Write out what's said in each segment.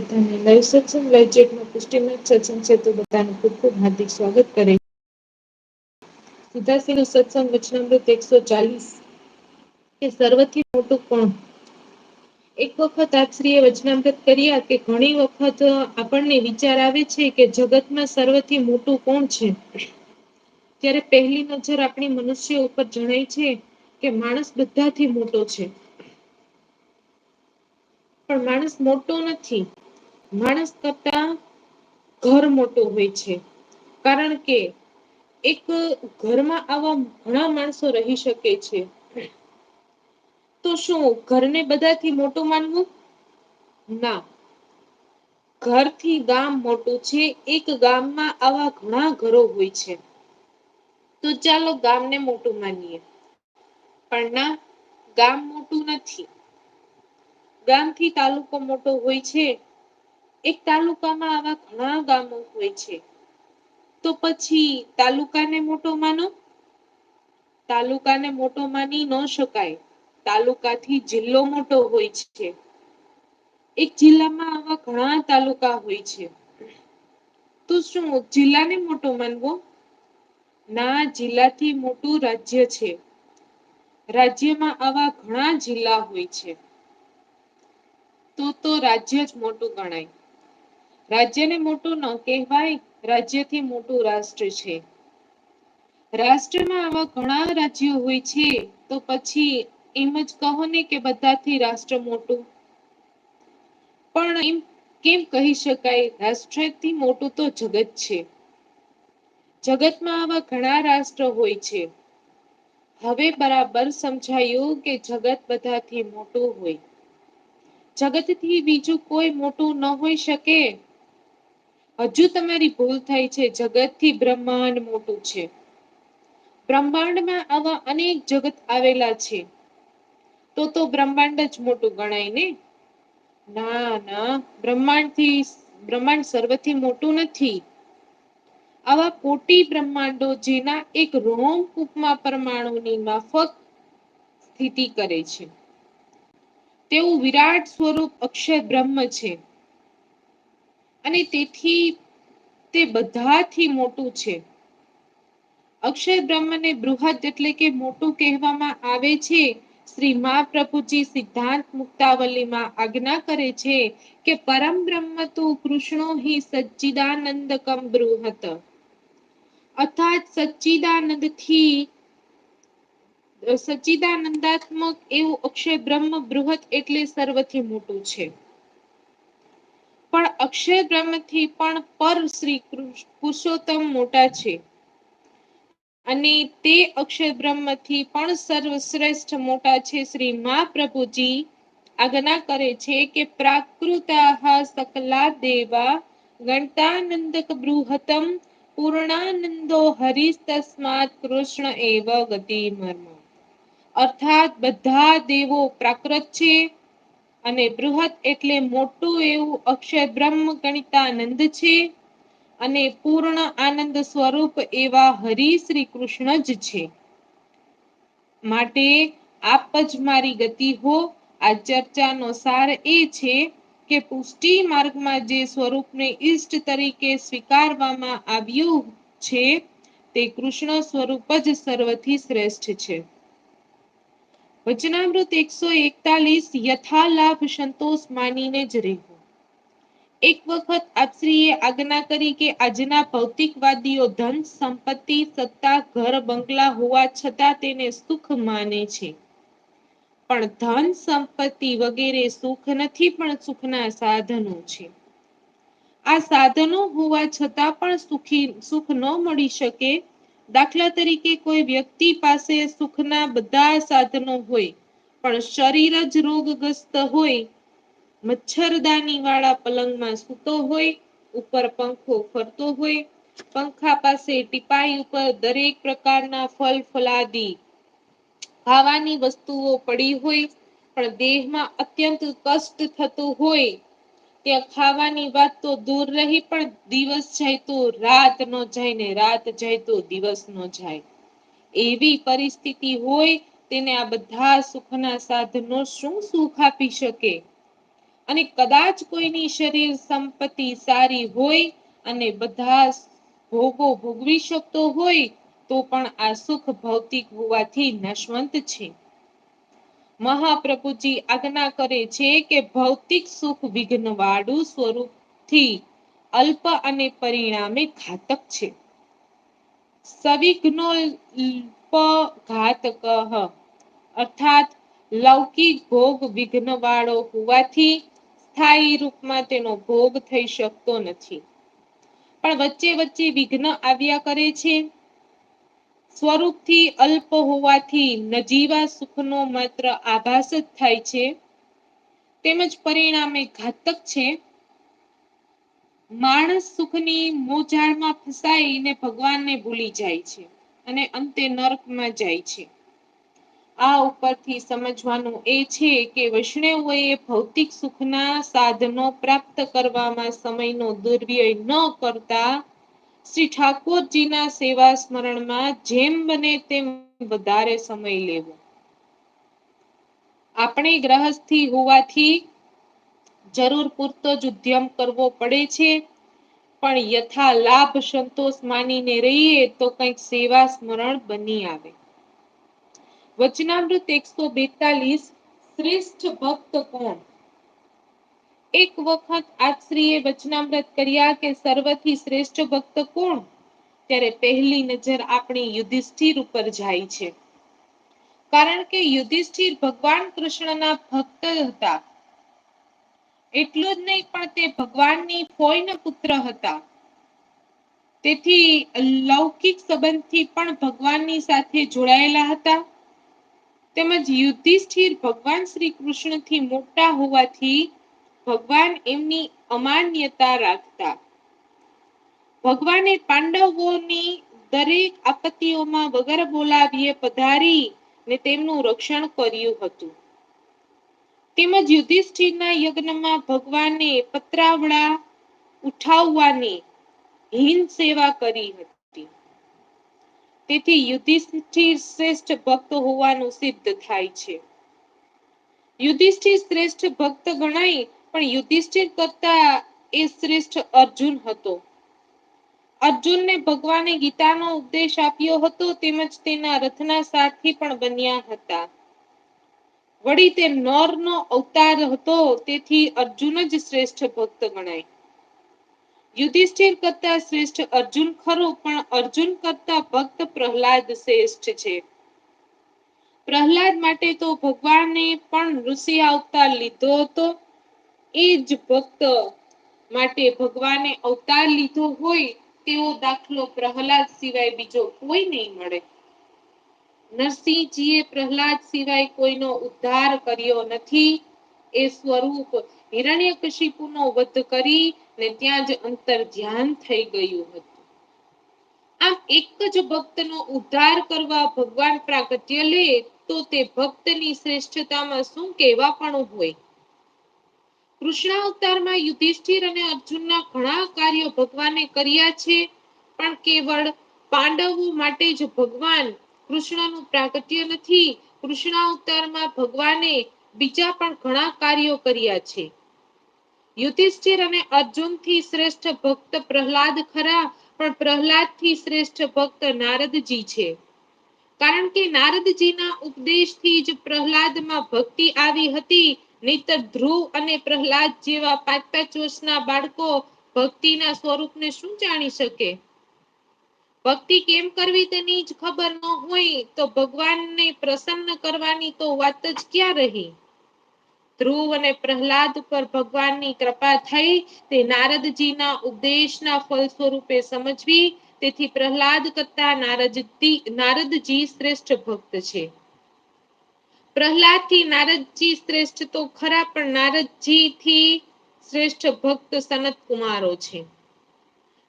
બધાને લાઈવ સત્સંગ લાઈવ ચેટમાં પુષ્ટિમાં સત્સંગ છે તો બધાનું ખૂબ ખૂબ હાર્દિક સ્વાગત કરે. સિદ્ધાસિંહનું સત્સંગ વચનામૃત એકસો ચાલીસ કે સર્વથી મોટું કોણ? એક વખત આપશ્રીએ વચનામૃત કર્યા કે ઘણી વખત આપણને વિચાર આવે છે કે જગતમાં સર્વથી મોટું કોણ છે? ત્યારે પહેલી નજર આપણી મનુષ્ય ઉપર જણાય છે કે માણસ બધાથી મોટો છે. પણ માણસ મોટો નથી. માણસ કરતા ઘર મોટું હોય છે. કારણ કે એક ઘરમાં આવા ઘણા માણસો રહી શકે છે. તો શું ઘરને બધાથી મોટું માનવું? ના. ઘરથી ગામ મોટું છે. એક ગામમાં આવા ઘણા ઘરો હોય છે. તો ચાલો ગામને મોટું માનીએ. પણ ના, ગામ મોટું નથી. ગામથી તાલુકો મોટો હોય છે. એક તાલુકામાં આવા ઘણા ગામો હોય છે. તો પછી તાલુકાને મોટો માનો? તાલુકાને મોટો માની ન શકાય. તાલુકાથી જિલ્લો મોટો હોય છે. એક જિલ્લામાં આવા ઘણા તાલુકા હોય છે. તો શું જિલ્લાને મોટો માનવો? ના, જિલ્લાથી મોટું રાજ્ય છે. રાજ્યમાં આવા ઘણા જિલ્લા હોય છે. તો તો રાજ્ય જ મોટું ગણાય. રાજ્યને મોટું ન કહેવાય, રાજ્યથી મોટું રાષ્ટ્ર છે. રાષ્ટ્રમાં આવા ઘણા રાજ્યો હોય છે, તો પછી એમ જ કહો ને કે બધાથી રાષ્ટ્ર મોટું. પણ એમ કેમ કહી શકાય? રાષ્ટ્રથી મોટું તો જગત છે. જગતમાં આવા ઘણા રાષ્ટ્ર હોય છે. હવે બરાબર સમજાયું કે જગત બધાથી મોટું હોય. જગતથી બીજું કોઈ મોટું ન હોઈ શકે? હજુ તમારી ભૂલ થાય છે. જગતથી બ્રહ્માંડ મોટું છે. બ્રહ્માંડમાં આવા અનેક જગત આવેલા છે. તો તો બ્રહ્માંડ જ મોટું ગણાય ને? ના ના. બ્રહ્માંડથી, બ્રહ્માંડ સર્વથી મોટું નથી. આવા કોટી બ્રહ્માંડો જેના એક રોમ કૂપમાં પરમાણુની માફક સ્થિતિ કરે છે. તેવું વિરાટ સ્વરૂપ અક્ષય બ્રહ્મ છે. અને તેથી તે બધાથી મોટું છે. અક્ષય બ્રહ્મને બૃહદ એટલે કે મોટું કહેવામાં આવે છે. શ્રી મહાપ્રભુજી સિદ્ધાંત મુક્તાવલીમાં આજ્ઞા કરે છે કે પરમ બ્રહ્મ તો કૃષ્ણો હિ સચ્ચિદાનંદ બૃહત. અર્થાત સચ્ચિદાનંદથી સચ્ચિદાનંદાત્મક એવું અક્ષય બ્રહ્મ બૃહદ એટલે સર્વથી મોટું છે. પણ અક્ષય બ્રહ્મથી પણ પર શ્રી પુરુષોત્તમ મોટા છે. અને તે અક્ષય બ્રહ્મથી પણ સર્વશ્રેષ્ઠ મોટા છે શ્રી મહાપ્રભુજી. આજ્ઞા કરે છે કે પ્રાકૃત સકલા દેવા ગણતાનંદક બૃહતમ પૂર્ણાનંદો હરિ તસ્માત કૃષ્ણ એવ ગતિ મર્મ અર્થાત બધા દેવો પ્રાકૃત છે અને બૃહદ એટલે મોટું એવું અક્ષય બ્રહ્મ ગણિતાનંદ છે. અને પૂર્ણ આનંદ સ્વરૂપ એવા હરિ શ્રી કૃષ્ણ જ છે. માટે આપ જ મારી ગતિ હો. આ ચર્ચાનો સાર એ છે કે પુષ્ટિ માર્ગમાં જે સ્વરૂપને ઈષ્ટ તરીકે સ્વીકારવામાં આવ્યું છે, તે કૃષ્ણ સ્વરૂપ જ સર્વથી શ્રેષ્ઠ છે. વચનામૃત એકસો એકતાલીસ યથા લાભ સંતોષ માનીને જ રહેવું. એક વખત આપશ્રીએ આજ્ઞા કરી કે આજના ભૌતિકવાદીઓ ધન, સંપત્તિ, સત્તા, ઘર, બંગલા હોવા છતાં તેને સુખ માને છે. પણ ધન, સંપત્તિ વગેરે સુખ નથી, પણ સુખના સાધનો છે. આ સાધનો હોવા છતાં પણ સુખી સુખ ન મળી શકે દાખલા તરીકે કોઈ વ્યક્તિ પાસે સુખના બધા સાધનો હોય, પણ શરીર જ રોગગ્રસ્ત હોય મચ્છરદાની વાળા પલંગમાં સૂતો હોય, ઉપર પંખો ફરતો હોય, પંખા પાસે ટીપાઈ ઉપર દરેક પ્રકારના ફલ ફલાદી ખાવાની વસ્તુઓ પડી હોય, પણ દેહમાં અત્યંત કષ્ટ થતું હોય ત્યાં ખાવાની વાત તો દૂર રહી, પણ દિવસ જાય તો રાત ન જાય ને રાત જાય તો દિવસ ન જાય. એવી પરિસ્થિતિ હોય, તેને આ બધા સુખના સાધનો શું સુખ આપી શકે? અને કદાચ કોઈની શરીર સંપત્તિ સારી હોય અને બધા ભોગો ભોગવી શકતો હોય, તો પણ આ સુખ ભૌતિક હોવાથી નશવંત છે. મહાપ્રભુજી આજ્ઞા કરે છે કે ભૌતિક સુખ વિઘ્નવાળું સ્વરૂપથી અલ્પ અને પરિણામે ઘાતક છે. સવિઘ્નો ઘાતક અર્થાત લૌકિક ભોગ વિઘ્નવાળો હોવાથી સ્થાયી રૂપમાં તેનો ભોગ થઈ શકતો નથી. પણ વચ્ચે વચ્ચે વિઘ્ન આવ્યા કરે છે. સ્વરૂપથી અલ્પ હોવાથી નજીવા સુખનો માત્ર આભાસ જ થાય છે. તેમજ પરિણામે ઘાતક છે. માણસ સુખની મોજાળમાં ફસાઈને ભગવાનને ભૂલી જાય છે અને અંતે નર્કમાં જાય છે. આ ઉપરથી સમજવાનું એ છે કે વૈષ્ણવોએ ભૌતિક સુખના સાધનો પ્રાપ્ત કરવામાં સમયનો દુર્વ્યય ન કરતા શ્રી ઠાકોરજીના સેવા સ્મરણમાં જેમ બને તેમ વધારે સમય લેવો. આપણે ગ્રહસ્થી હોવાથી જરૂર પૂરતો જ ઉદ્યમ કરવો પડે છે. પણ યથા લાભ સંતોષ માનીને રહીએ તો કંઈક સેવા સ્મરણ બની આવે. વચનામૃત એકસો બેતાલીસ શ્રેષ્ઠ ભક્ત કોણ? એક વખત આશ્રીએ વચનામૃત કર્યા કે સર્વથી શ્રેષ્ઠ ભક્ત કોણ? ત્યારે પહેલી નજર આપણી યુધિષ્ઠિર ઉપર જાય છે. કારણ કે યુધિષ્ઠિર ભગવાન કૃષ્ણના ભક્ત હતા. એટલું જ નહીં, પણ તે ભગવાનની ફોઈના પુત્ર હતા. તેથી લૌકિક સંબંધથી પણ ભગવાનની સાથે જોડાયેલા હતા. તેમજ યુધિષ્ઠિર ભગવાન શ્રી કૃષ્ણથી મોટા હોવાથી ભગવાન એમની અમાન્યતા રાખતા. ભગવાને પાંડવોની દરેક આપત્તિઓમાં વગર બોલાવીએ પધારી ને તેમનું રક્ષણ કર્યું હતું. તેમજ યુધિષ્ઠિરના યજ્ઞમાં ભગવાને પત્રાવડા ઉઠાવવાની હીન સેવા કરી હતી. તેથી યુધિષ્ઠિર શ્રેષ્ઠ ભક્ત હોવાનું સિદ્ધ થાય છે. યુધિષ્ઠિર શ્રેષ્ઠ ભક્ત ગણાય પણ યુધિષ્ઠિર કરતા એ શ્રેષ્ઠ અર્જુન હતો. અર્જુનને ભગવાને ગીતાનો ઉપદેશ આપ્યો હતો તેમજ તેના રથના સાથી પણ બન્યા હતા. વળી તે નરનો અવતાર હતો તેથી અર્જુન જ શ્રેષ્ઠ ભક્ત ગણાય. યુધિષ્ઠિર કરતા શ્રેષ્ઠ અર્જુન ખરો પણ અર્જુન કરતા ભક્ત પ્રહલાદ શ્રેષ્ઠ છે. પ્રહલાદ માટે તો ભગવાને પણ ઋષિ અવતાર લીધો હતો. એ જ ભક્ત માટે ભગવાને અવતાર લીધો હોય તેવો દાખલો પ્રહલાદ સિવાય બીજો કોઈ નહીં મળે. નરસિંહજીએ પ્રહલાદ સિવાય કોઈનો ઉદ્ધાર કર્યો નથી. એ સ્વરૂપ હિરણ્યકશિપુનો વધ કરી ને ત્યાં જ અંતર ધ્યાન થઈ ગયું હતું. આમ એક જ ભક્તનો ઉદ્ધાર કરવા ભગવાન પ્રાગટ્ય લે તો તે ભક્તની શ્રેષ્ઠતામાં શું કહેવા પણ હોય? કૃષ્ણ અવતારમાં યુધિષ્ઠિર અને અર્જુનના ઘણા કાર્યો ભગવાને કર્યા છે, પણ કેવળ પાંડવો માટે જ ભગવાન કૃષ્ણનું પ્રાગટ્ય નથી. કૃષ્ણ અવતારમાં ભગવાને બીજા પણ ઘણા કાર્યો કર્યા છે. યુધિષ્ઠિર અને અર્જુન શ્રેષ્ઠ ભક્ત પ્રહલાદ ખરા, પણ પ્રહલાદથી શ્રેષ્ઠ ભક્ત નારદજી છે. કારણ કે નારદજીના ઉપદેશથી જ પ્રહલાદમાં ભક્તિ આવી હતી નહીતર ધ્રુવ અને પ્રહલાદ જેવા પાંચ પાંચ વર્ષના બાળકો ભક્તિના સ્વરૂપને શું જાણી શકે? ભક્તિ કેમ કરવી તેની જ ખબર ન હોય તો ભગવાનને પ્રસન્ન કરવાની તો વાત જ ક્યાં રહી? ધ્રુવ અને પ્રહલાદ પર ભગવાનની કૃપા થઈ તે નારદજીના ઉપદેશના ફળ સ્વરૂપે સમજવી. તેથી પ્રહલાદ કરતા નારદજી નારદજી શ્રેષ્ઠ ભક્ત છે. પ્રહલાદથી નારદજી શ્રેષ્ઠ તો ખરા, પણ નારદજી થી શ્રેષ્ઠ ભક્ત સનત કુમારો છે.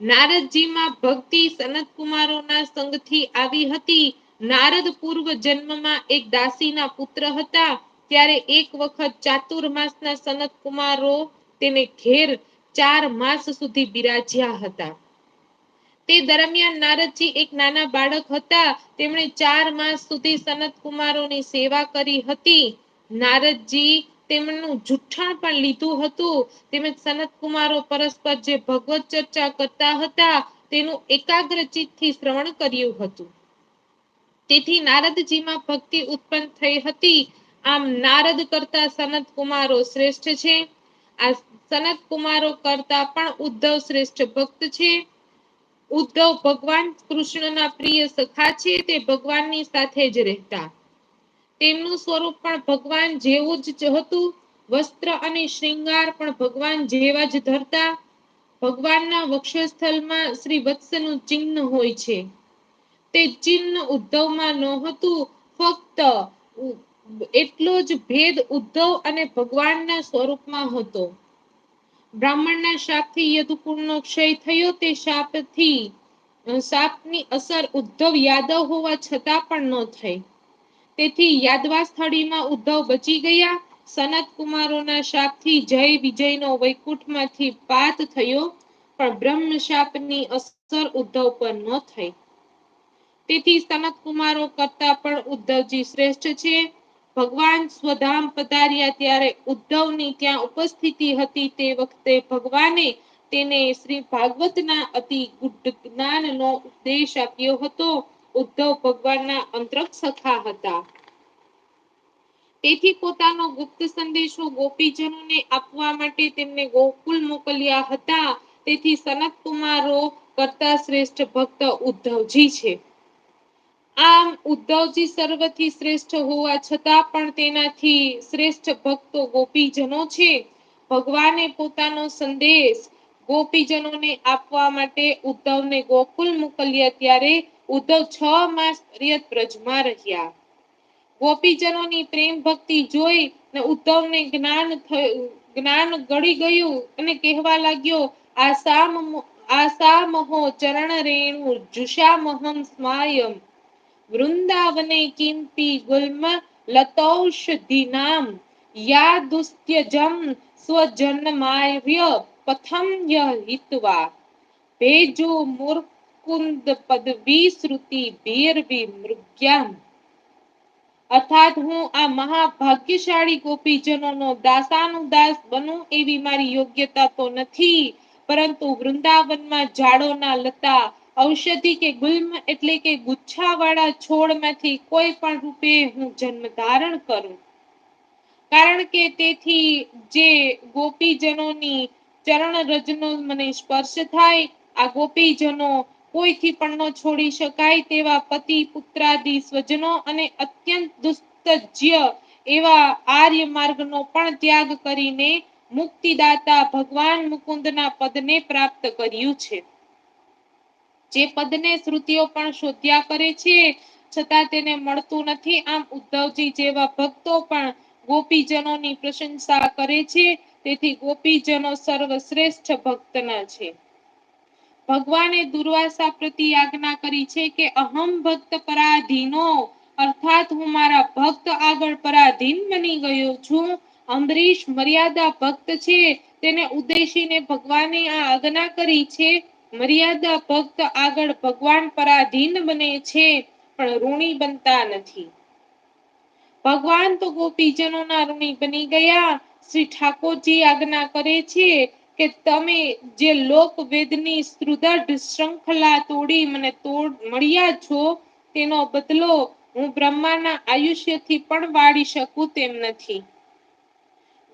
નારદજીમાં ભક્તિ સનત કુમારોના સંગથી આવી હતી. નારદ પૂર્વ જન્મમાં એક દાસીના પુત્ર હતા. ત્યારે એક વખત ચાતુર્માસના સનત કુમારો તેને ઘેર ચાર માસ સુધી બિરાજ્યા હતા. તે દરમિયાન નારદજી એક નાના બાળક હતા. તેમણે ચાર માસ સુધી સનત કુમારોની સેવા કરી હતી. નારદજી તેમનું જુઠ્ઠાણ પણ લીધું હતું. તેમજ સનત કુમારો પરસ્પર જે ભગવત ચર્ચા કરતા હતા, તેનું એકાગ્રચિતથી શ્રવણ કર્યું હતું. તેથી નારદજીમાં ભક્તિ ઉત્પન્ન થઈ હતી. આમ નારદ કરતા સનત કુમારો શ્રેષ્ઠ છે. આ સનત કુમારો કરતા પણ ઉદ્ધવ શ્રેષ્ઠ ભક્ત છે. ઉદ્ધવ ભગવાન કૃષ્ણના પ્રિય સખા છે, તે ભગવાનની સાથે જ રહેતા. તેમનું સ્વરૂપ પણ ભગવાન જેવું જ હતું. વસ્ત્ર અને શ્રૃંગાર પણ ભગવાન જેવા જ ધરતા. ભગવાનના વક્ષસ્થલમાં શ્રી વત્સનું ચિહ્ન હોય છે. તે ચિહ્ન ઉદ્ધવમાં નહોતું, ફક્ત એટલો જ ભેદ ઉદ્ધવ અને ભગવાનના સ્વરૂપમાં હતો. બ્રાહ્મણના શાપથી યદુકુળનો ક્ષય થયો, તે શાપથી શાપની અસર ઉદ્ધવ યાદવ હોવા છતાં પણ ન થઈ. તેથી યાદવા સ્થળીમાં ઉદ્ધવ બચી ગયા. સનત કુમારોના શાપથી જય વિજયનો વૈકુંઠમાંથી પાત થયો, પણ બ્રહ્મ શાપની અસર ઉદ્ધવ પર ન થઈ. તેથી સનત કુમારો કરતા પણ ઉદ્ધવજી શ્રેષ્ઠ છે. ભગવાન સ્વધામ પધાર્યા ત્યારે ઉદ્ધવની ત્યાં ઉપસ્થિતિ હતી તે વખતે ભગવાને તેને શ્રી ભાગવતના અતિ ગુઢ જ્ઞાનનો ઉપદેશ આપ્યો હતો. ઉદ્ધવ ભગવાનના અંતરક સખા હતા. તેથી પોતાનો ગુપ્ત સંદેશો ગોપીજનોને આપવા માટે તેમને ગોકુલ મોકલ્યા હતા. તેથી સનત કુમારો કરતા શ્રેષ્ઠ ભક્ત ઉદ્ધવજી છે. આમ ઉદ્ધવજી સર્વથી શ્રેષ્ઠ હોવા છતાં પણ તેનાથી શ્રેષ્ઠ ભક્તો ગોપીજનો છે. ભગવાને પોતાનો સંદેશ ગોપીજનોને આપવા માટે ઉદ્ધવને ગોકુલ મોકલ્યા ત્યારે ઉદ્ધવ છ માસ પર્યત બ્રજમાં રહ્યા. ગોપીજનોની પ્રેમ ભક્તિ જોઈ ને ઉદ્ધવને જ્ઞાન જ્ઞાન ગળી ગયું અને કહેવા લાગ્યો આ સા આસા મહો ચરણ રેણુ, જુષામહમ સ્માયમ. વૃંદાવને કિંતી ગુલ્મ લતૌષધિનામ યાદુસ્ત્યજમ સ્વજન્માર્ય પથમ ય હિત્વા મુર્કુંદ પદવી શ્રુતિ ભીરવી મૃગ્યામ અર્થાત હું આ મહાભાગ્યશાળી ગોપીજનોનો દાસાનુદાસ બનું એવી મારી યોગ્યતા તો નથી, પરંતુ વૃંદાવનમાં ઝાડોના લતા ઔષધિ કે ગુલ્મ એટલે કે ગુચ્છાવાળા છોડમાંથી કોઈ પણ રૂપે હું જન્મ ધારણ કરું. કારણ કે તેથી જે ગોપીજનોની ચરણ રજનો મને સ્પર્શ થાય, આ ગોપીજનો કોઈથી પણ ન છોડી શકાય તેવા પતિ, પુત્રાદિ, સ્વજનો અને અત્યંત દુસ્તજ્ય એવા આર્ય માર્ગનો પણ ત્યાગ કરીને મુક્તિદાતા ભગવાન મુકુંદના પદને પ્રાપ્ત કર્યું છે. જે પદને શ્રુતિઓ પણ શોધ્યા કરે છે, છતાં તેને મળતું નથી. આમ ઉદ્ધવજી જેવા ભક્તો પણ ગોપીજનોની પ્રશંસા કરે છે, તેથી ગોપીજનો સર્વશ્રેષ્ઠ ભક્તના છે. ભગવાને દુર્વાસા પ્રતિ આજ્ઞા કરી છે કે, અહમ ભક્ત પરાધીનો, અર્થાત હું મારા ભક્ત આગળ પરાધીન બની ગયો છું. અંબરીશ મર્યાદા ભક્ત છે. તેને ઉદ્દેશીને ભગવાને આ આજ્ઞા કરી છે મર્યાદા ભક્ત આગળ ભગવાન પરાધીન બને છે, પણ ઋણી બનતા નથી. ભગવાન તો ગોપીજનોના ઋણી બની ગયા. શ્રી ઠાકોરજી આજ્ઞા કરે છે કે તમે જે લોક વેદની સુદૃઢ શૃંખલા તોડી મને તોડ મળ્યા છો, તેનો બદલો હું બ્રહ્માના આયુષ્યથી પણ વાળી શકું તેમ નથી.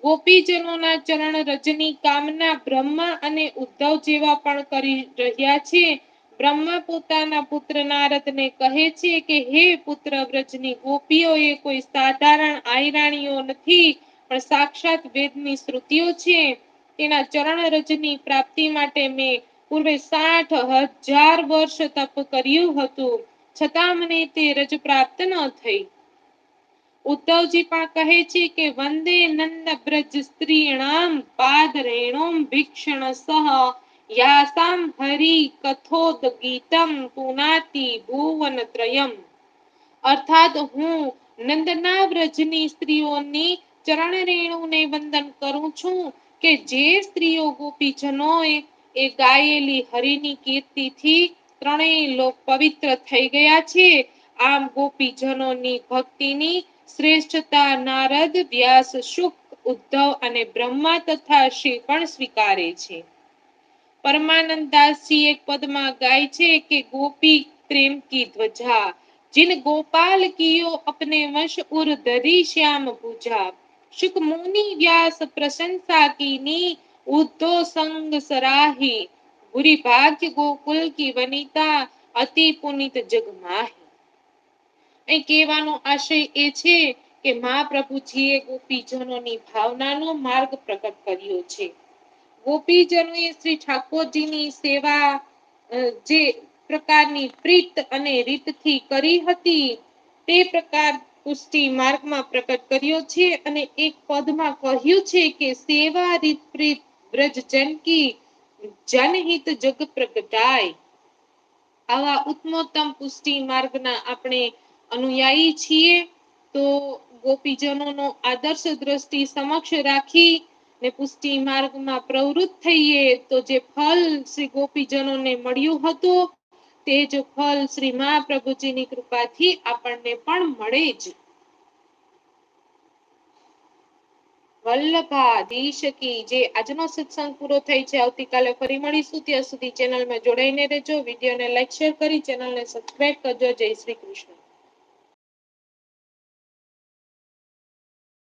ગોપીજનોના ચરણ રજની કામના બ્રહ્મા અને ઉદ્ધવ જેવા પણ કરી રહ્યા છે. બ્રહ્મા પોતાના પુત્ર નારદને કહે છે કે, હે પુત્ર વ્રજની ગોપીઓ એ કોઈ સાધારણ આયરાણીઓ નથી, પણ સાક્ષાત વેદની શ્રુતિઓ છે. તેના ચરણ રજની પ્રાપ્તિ માટે મેં પૂર્વે સાઠ હજાર વર્ષ તપ કર્યું હતું. છતાં મને તે રજ પ્રાપ્ત ન થઈ. ઉદ્ધવજી પણ કહે છે કે, વંદે નંદ બ્રજ સ્ત્રીણામ પાદ રેણુમ ભિક્ષણ સહ યાસામ હરિ કથોદ ગીતમ પુનાતિ ભુવન ત્રયમ. અર્થાત હું નંદના વ્રજની સ્ત્રીઓની ચરણ રેણુને વંદન કરું છું કે જે સ્ત્રીઓ ગોપીજનોએ એ ગાયેલી હરિની કીર્તિથી ત્રણેય લોક પવિત્ર થઈ ગયા છે. આમ ગોપીજનોની ભક્તિની શ્રેષ્ઠતા નારદ, વ્યાસ, શુક, ઉદ્ધવ અને બ્રહ્મા તથા શિવ પણ સ્વીકારે છે. પરમાનંદાસજી એક પદમાં ગાય છે કે ગોપી પ્રેમ કી ધ્વજા, જિન ગોપાલ કિયો અપને વંશ ઉર ધરી શ્યામ પૂજા શુક મુનિ વ્યાસ પ્રશંસા કીની, ઉદ્ધો સંગ સરાહી. ગુરી ભાગ્ય ગોકુલ કી વનિતા અતિ પુનિત જગમાહી કહેવાનો આશય એ છે કે મહાપ્રભુજીએ ગોપીજનોની ભાવનાનો માર્ગ પ્રગટ કર્યો છે. ગોપીજનોએ શ્રી ઠાકોરજીની સેવા જે પ્રકારની પ્રીત અને રીતથી કરી હતી, તે પ્રકાર પુષ્ટિ માર્ગમાં પ્રકટ કર્યો છે અને એક પદમાં કહ્યું છે કે સેવા રીત પ્રીત બ્રજ જનકી જનહિત જગ પ્રગટાય. આવા ઉત્તમોત્તમ પુષ્ટિ માર્ગના આપણે અનુયાયી છીએ તો ગોપીજનોનો આદર્શ દ્રષ્ટિ સમક્ષ રાખી ને પુષ્ટિ માર્ગમાં પ્રવૃત્ત થઈએ તો જે ફલ શ્રી ગોપીજનોને મળ્યું હતું, તે જ ફલ શ્રી મહાપ્રભુજીની કૃપાથી આપણને પણ મળે જ. વલ્લભાધીશ કી જે આજનો સત્સંગ પૂરો થઈ છે, આવતીકાલે ફરી મળીશું. ત્યાં સુધી ચેનલમાં જોડાઈને રહેજો. વિડીયોને લાઈક, શેર કરી ચેનલને સબસ્ક્રાઇબ કરજો. જય શ્રી કૃષ્ણ.